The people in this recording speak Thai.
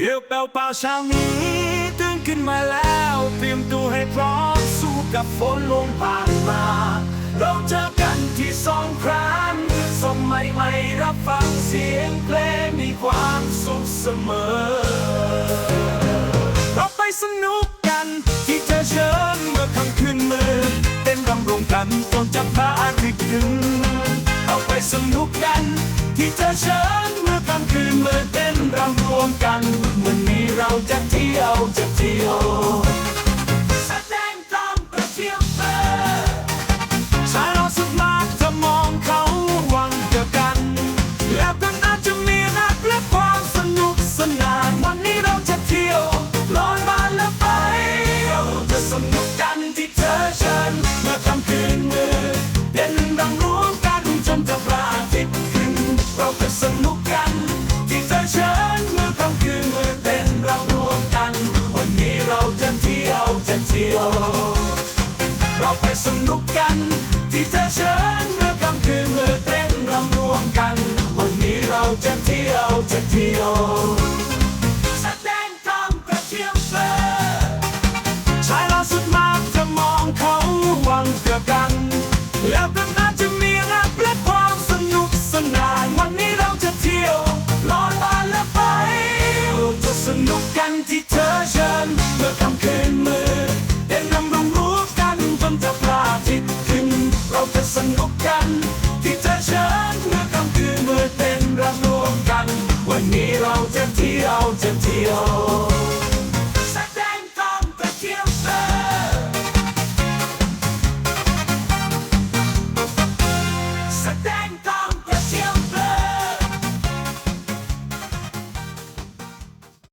เรียวแปลวเปล่าเช้านี้ตื่นขึ้นมาแล้ว เตรียมตัวให้พร้อมสู้กับฝนลมผ่านมา เราเจอกันที่สองครั้งสมใหม่ๆรับฟังเสียงเพลงมีความสุขเสมอ เราไปสนุกกันที่เธอเชิญเมื่อค่ำคืนมืดเต้นรำวงกันจนจะพระอาทิตย์ขึ้นเราไปสนุกกันที่เธอเชิญ เมื่อค่ำคืนมืดเต้นรำรวมกัน วันนี้เราจะเที่ยวจะเที่ยวแสดงตามประเทียวเธอชายเราสุดมากจะมองเขาหวังเดียวกัน แล้วกันอาจจะมีรักและความสนุกสนาน วันนี้เราจะเที่ยวลอยมาและไป เราจะสนุกกันที่เธอเชิญเมื่อค่ำคืนมืดเด่นดังรู้กันจนจะพระอาทิตย์ขึ้นเราจะสนุกกัน เราไปสนุกกัน ที่เธอเชิญเมื่อค่ำคืนเมื่อเต้นรำรวมกัน วันนี้เราจะเที่ยวจะเที่ยว นุกกันที่เธอเชื่อ